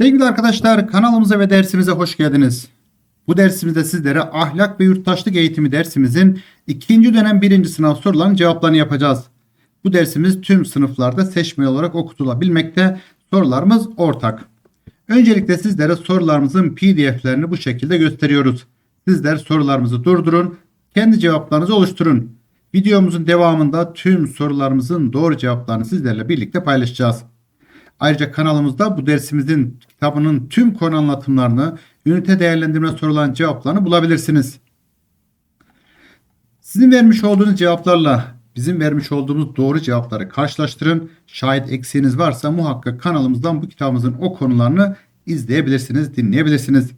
Sevgili arkadaşlar kanalımıza ve dersimize hoş geldiniz. Bu dersimizde sizlere ahlak ve yurttaşlık eğitimi dersimizin ikinci dönem birinci sınav sorularının cevaplarını yapacağız. Bu dersimiz tüm sınıflarda seçmeli olarak okutulabilmekte. Sorularımız ortak. Öncelikle sizlere sorularımızın pdf'lerini bu şekilde gösteriyoruz. Sizler sorularımızı durdurun, kendi cevaplarınızı oluşturun. Videomuzun devamında tüm sorularımızın doğru cevaplarını sizlerle birlikte paylaşacağız. Ayrıca kanalımızda bu dersimizin kitabının tüm konu anlatımlarını, ünite değerlendirme sorulan cevaplarını bulabilirsiniz. Sizin vermiş olduğunuz cevaplarla bizim vermiş olduğumuz doğru cevapları karşılaştırın. Şayet eksiğiniz varsa muhakkak kanalımızdan bu kitabımızın o konularını izleyebilirsiniz, dinleyebilirsiniz.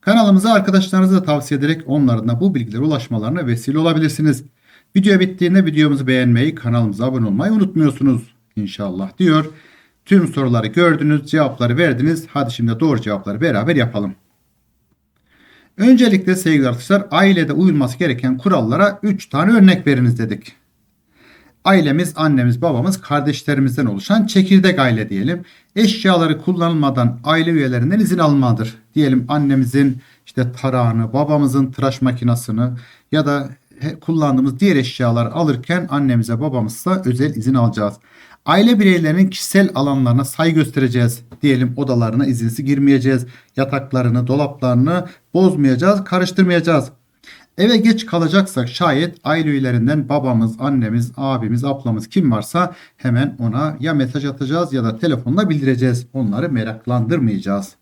Kanalımıza arkadaşlarınıza da tavsiye ederek onların da bu bilgilere ulaşmalarına vesile olabilirsiniz. Video bittiğinde videomuzu beğenmeyi, kanalımıza abone olmayı unutmuyorsunuz inşallah diyor. Tüm soruları gördünüz, cevapları verdiniz. Hadi şimdi doğru cevapları beraber yapalım. Öncelikle sevgili arkadaşlar ailede uyulması gereken kurallara 3 tane örnek veriniz dedik. Ailemiz, annemiz, babamız, kardeşlerimizden oluşan çekirdek aile diyelim. Eşyaları kullanılmadan aile üyelerinden izin almadır. Diyelim annemizin işte tarağını, babamızın tıraş makinesini ya da kullandığımız diğer eşyaları alırken annemize babamızsa özel izin alacağız. Aile bireylerinin kişisel alanlarına saygı göstereceğiz. Diyelim odalarına izinsiz girmeyeceğiz. Yataklarını, dolaplarını bozmayacağız, karıştırmayacağız. Eve geç kalacaksak şayet aile üyelerinden babamız, annemiz, abimiz, ablamız kim varsa hemen ona ya mesaj atacağız ya da telefonla bildireceğiz. Onları meraklandırmayacağız.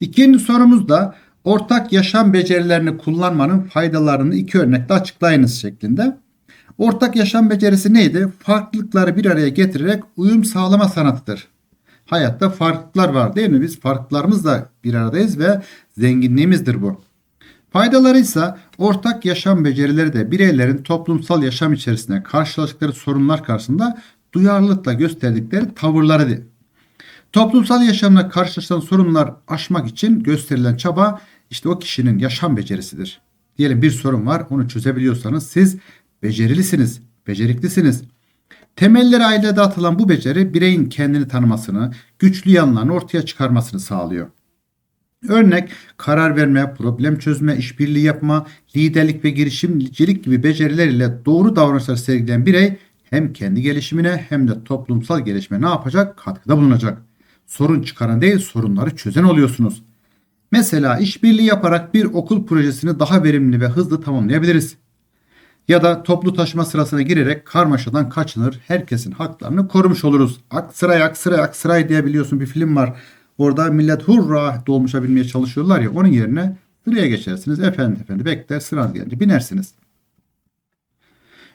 İkinci sorumuz da ortak yaşam becerilerini kullanmanın faydalarını iki örnekte açıklayınız şeklinde. Ortak yaşam becerisi neydi? Farklılıkları bir araya getirerek uyum sağlama sanatıdır. Hayatta farklılıklar var değil mi? Biz farklılıklarımızla bir aradayız ve zenginliğimizdir bu. Faydaları ise ortak yaşam becerileri de bireylerin toplumsal yaşam içerisinde karşılaştıkları sorunlar karşısında duyarlılıkla gösterdikleri tavırlarıdır. Toplumsal yaşamda karşılaşılan sorunlar aşmak için gösterilen çaba işte o kişinin yaşam becerisidir. Diyelim bir sorun var onu çözebiliyorsanız siz becerilisiniz, beceriklisiniz. Temelleri ailede atılan bu beceri bireyin kendini tanımasını, güçlü yanlarını ortaya çıkarmasını sağlıyor. Örnek karar verme, problem çözme, işbirliği yapma, liderlik ve girişimcilik gibi beceriler ile doğru davranışlar sergileyen birey hem kendi gelişimine hem de toplumsal gelişime ne yapacak? Katkıda bulunacak. Sorun çıkaran değil sorunları çözen oluyorsunuz. Mesela işbirliği yaparak bir okul projesini daha verimli ve hızlı tamamlayabiliriz. Ya da toplu taşıma sırasına girerek karmaşadan kaçınır, herkesin haklarını korumuş oluruz. Aksıray aksıray aksıray diye biliyorsun bir film var. Orada millet hurra dolmuşa binmeye çalışıyorlar ya onun yerine sıraya geçersiniz. Efendi efendi bekler sıra gelince binersiniz.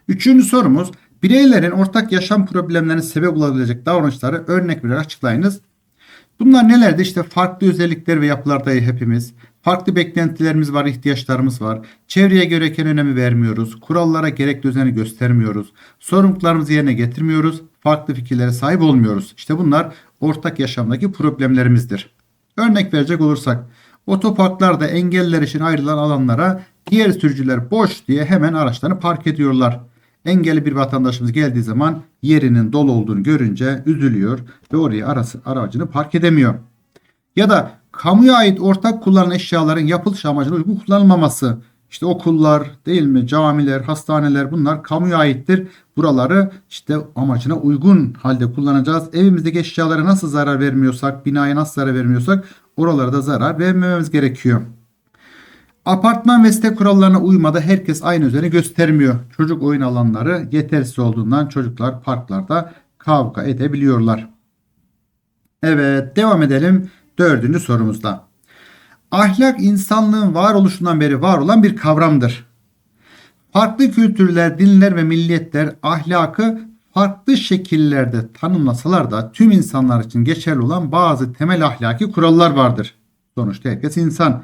Üçüncü sorumuz bireylerin ortak yaşam problemlerine sebep olabilecek davranışları örnek vererek açıklayınız. Bunlar nelerdi? İşte farklı özellikler ve yapılardayız hepimiz. Farklı beklentilerimiz var, ihtiyaçlarımız var. Çevreye gereken önemi vermiyoruz. Kurallara gerekli özeni göstermiyoruz. Sorumluluklarımızı yerine getirmiyoruz. Farklı fikirlere sahip olmuyoruz. İşte bunlar ortak yaşamdaki problemlerimizdir. Örnek verecek olursak otoparklarda engelliler için ayrılan alanlara diğer sürücüler boş diye hemen araçlarını park ediyorlar. Engelli bir vatandaşımız geldiği zaman yerinin dolu olduğunu görünce üzülüyor ve oraya arası, aracını park edemiyor. Ya da kamuya ait ortak kullanılan eşyaların yapılış amacına uygun kullanılmaması. İşte okullar değil mi camiler, hastaneler bunlar kamuya aittir. Buraları işte amacına uygun halde kullanacağız. Evimizdeki eşyalara nasıl zarar vermiyorsak, binaya nasıl zarar vermiyorsak oralara da zarar vermememiz gerekiyor. Apartman ve site kurallarına uymada herkes aynı özeni göstermiyor. Çocuk oyun alanları yetersiz olduğundan çocuklar parklarda kavga edebiliyorlar. Evet devam edelim dördüncü sorumuzda. Ahlak insanlığın varoluşundan beri var olan bir kavramdır. Farklı kültürler, dinler ve milliyetler ahlakı farklı şekillerde tanımlasalar da tüm insanlar için geçerli olan bazı temel ahlaki kurallar vardır. Sonuçta herkes insan.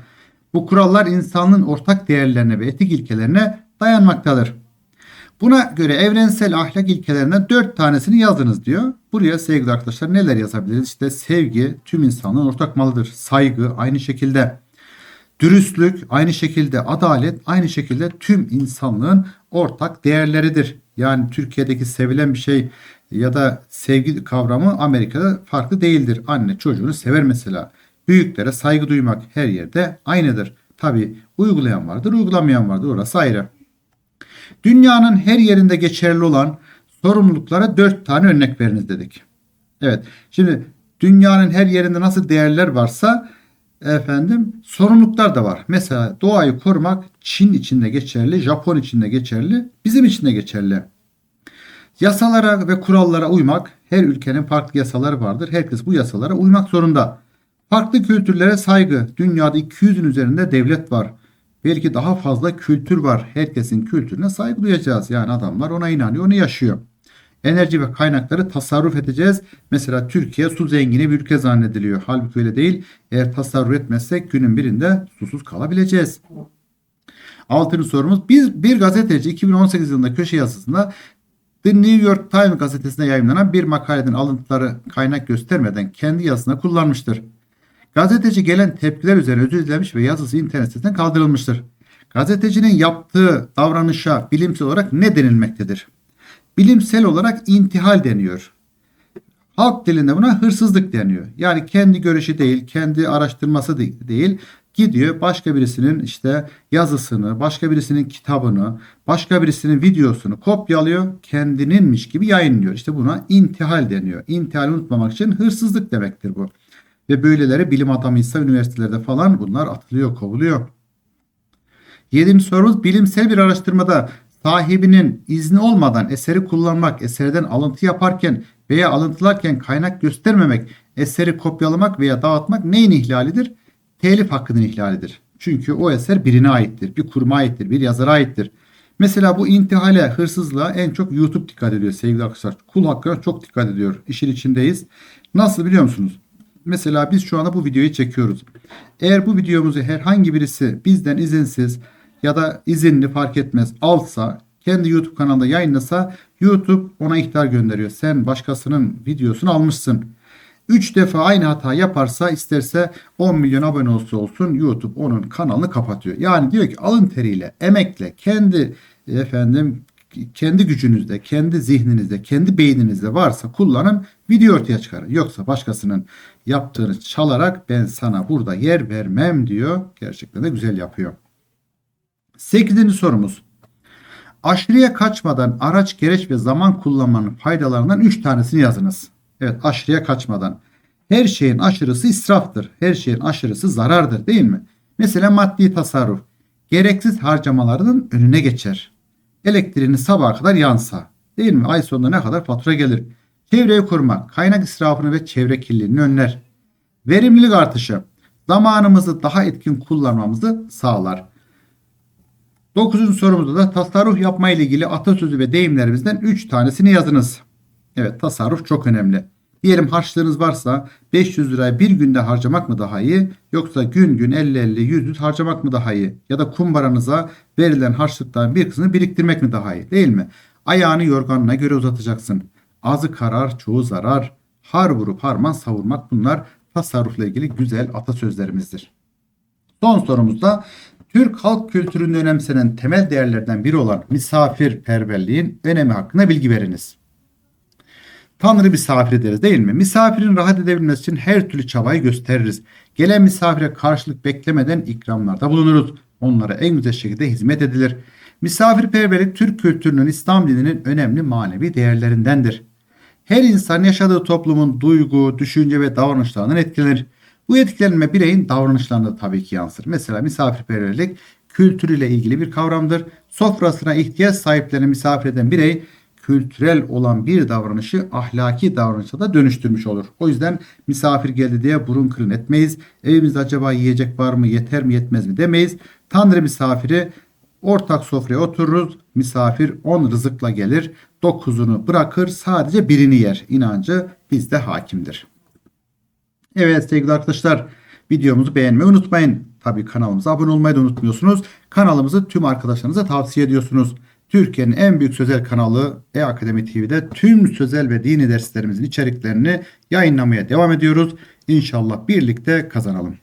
Bu kurallar insanlığın ortak değerlerine ve etik ilkelerine dayanmaktadır. Buna göre evrensel ahlak ilkelerinden dört tanesini yazınız diyor. Buraya sevgili arkadaşlar neler yazabiliriz? İşte sevgi tüm insanlığın ortak malıdır. Saygı aynı şekilde. Dürüstlük aynı şekilde. Adalet aynı şekilde tüm insanlığın ortak değerleridir. Yani Türkiye'deki sevilen bir şey ya da sevgi kavramı Amerika'da farklı değildir. Anne çocuğunu sever mesela. Büyüklere saygı duymak her yerde aynıdır. Tabi uygulayan vardır, uygulamayan vardır. Orası ayrı. Dünyanın her yerinde geçerli olan sorumluluklara dört tane örnek veriniz dedik. Evet. Şimdi dünyanın her yerinde nasıl değerler varsa efendim sorumluluklar da var. Mesela doğayı korumak Çin içinde geçerli, Japon içinde geçerli, bizim için de geçerli. Yasalara ve kurallara uymak, her ülkenin farklı yasaları vardır. Herkes bu yasalara uymak zorunda. Farklı kültürlere saygı. Dünyada 200'ün üzerinde devlet var. Belki daha fazla kültür var. Herkesin kültürüne saygı duyacağız. Yani adamlar ona inanıyor, onu yaşıyor. Enerji ve kaynakları tasarruf edeceğiz. Mesela Türkiye su zengini bir ülke zannediliyor. Halbuki öyle değil. Eğer tasarruf etmezsek günün birinde susuz kalabileceğiz. Altıncı sorumuz. Bir, bir gazeteci 2018 yılında köşe yazısında The New York Times gazetesinde yayınlanan bir makaleden alıntıları kaynak göstermeden kendi yazısına kullanmıştır. Gazeteci gelen tepkiler üzerine özür dilemiş ve yazısı internet sitesinden kaldırılmıştır. Gazetecinin yaptığı davranışa bilimsel olarak ne denilmektedir? Bilimsel olarak intihal deniyor. Halk dilinde buna hırsızlık deniyor. Yani kendi görüşü değil, kendi araştırması değil, gidiyor başka birisinin işte yazısını, başka birisinin kitabını, başka birisinin videosunu kopyalıyor, kendininmiş gibi yayınlıyor. İşte buna intihal deniyor. İntihal unutmamak için hırsızlık demektir bu. Ve böyleleri bilim adamıysa üniversitelerde falan bunlar atılıyor, kovuluyor. Yedinci sorumuz bilimsel bir araştırmada sahibinin izni olmadan eseri kullanmak, eserden alıntı yaparken veya alıntılarken kaynak göstermemek, eseri kopyalamak veya dağıtmak neyin ihlalidir? Telif hakkının ihlalidir. Çünkü o eser birine aittir, bir kuruma aittir, bir yazara aittir. Mesela bu intihale, hırsızlığa en çok YouTube dikkat ediyor sevgili arkadaşlar. Kul hakkına çok dikkat ediyor. İşin içindeyiz. Nasıl biliyor musunuz? Mesela biz şu anda bu videoyu çekiyoruz. Eğer bu videomuzu herhangi birisi bizden izinsiz ya da izinli fark etmez alsa kendi YouTube kanalında yayınlasa YouTube ona ihtar gönderiyor. Sen başkasının videosunu almışsın. 3 defa aynı hata yaparsa isterse 10 milyon abone olsa olsun YouTube onun kanalını kapatıyor. Yani diyor ki alın teriyle, emekle, kendi efendim kendi gücünüzde, kendi zihninizde, kendi beyninizde varsa kullanın video ortaya çıkarın. Yoksa başkasının yaptığını çalarak ben sana burada yer vermem diyor. Gerçekten de güzel yapıyor. Sekizinci sorumuz. Aşırıya kaçmadan araç, gereç ve zaman kullanmanın faydalarından 3 tanesini yazınız. Evet aşırıya kaçmadan. Her şeyin aşırısı israftır. Her şeyin aşırısı zarardır değil mi? Mesela maddi tasarruf. Gereksiz harcamalarının önüne geçer. Elektriğini sabaha kadar yansa. Değil mi? Ay sonunda ne kadar fatura gelir? Çevreyi kurmak, kaynak israfını ve çevre kirliliğini önler. Verimlilik artışı. Zamanımızı daha etkin kullanmamızı sağlar. Dokuzuncu sorumuzda da tasarruf yapma ile ilgili atasözü ve deyimlerimizden 3 tanesini yazınız. Evet tasarruf çok önemli. Diyelim harçlığınız varsa 500 lirayı bir günde harcamak mı daha iyi yoksa gün gün 50-50 100 harcamak mı daha iyi ya da kumbaranıza verilen harçlıktan bir kısmını biriktirmek mi daha iyi değil mi? Ayağını yorganına göre uzatacaksın. Azı karar çoğu zarar. Har vurup harman savurmak bunlar tasarrufla ilgili güzel atasözlerimizdir. Son sorumuzda Türk halk kültüründe önemsenen temel değerlerden biri olan misafirperverliğin önemi hakkında bilgi veriniz. Tanrı misafir ederiz değil mi? Misafirin rahat edebilmesi için her türlü çabayı gösteririz. Gelen misafire karşılık beklemeden ikramlarda bulunuruz. Onlara en güzel şekilde hizmet edilir. Misafirperverlik Türk kültürünün İslam dininin önemli manevi değerlerindendir. Her insan yaşadığı toplumun duygu, düşünce ve davranışlarından etkilenir. Bu etkilenme bireyin davranışlarına tabii ki yansır. Mesela misafirperverlik kültürüyle ilgili bir kavramdır. Sofrasına ihtiyaç sahiplerini misafir eden birey kültürel olan bir davranışı ahlaki davranışa da dönüştürmüş olur. O yüzden misafir geldi diye burun kırın etmeyiz. Evimizde acaba yiyecek var mı yeter mi yetmez mi demeyiz. Tanrı misafiri ortak sofraya otururuz. Misafir on rızıkla gelir. Dokuzunu bırakır sadece birini yer. İnancı bizde hakimdir. Evet sevgili arkadaşlar videomuzu beğenmeyi unutmayın. Tabii kanalımıza abone olmayı da unutmuyorsunuz. Kanalımızı tüm arkadaşlarınıza tavsiye ediyorsunuz. Türkiye'nin en büyük sözel kanalı E-Akademi TV'de tüm sözel ve dini derslerimizin içeriklerini yayınlamaya devam ediyoruz. İnşallah birlikte kazanalım.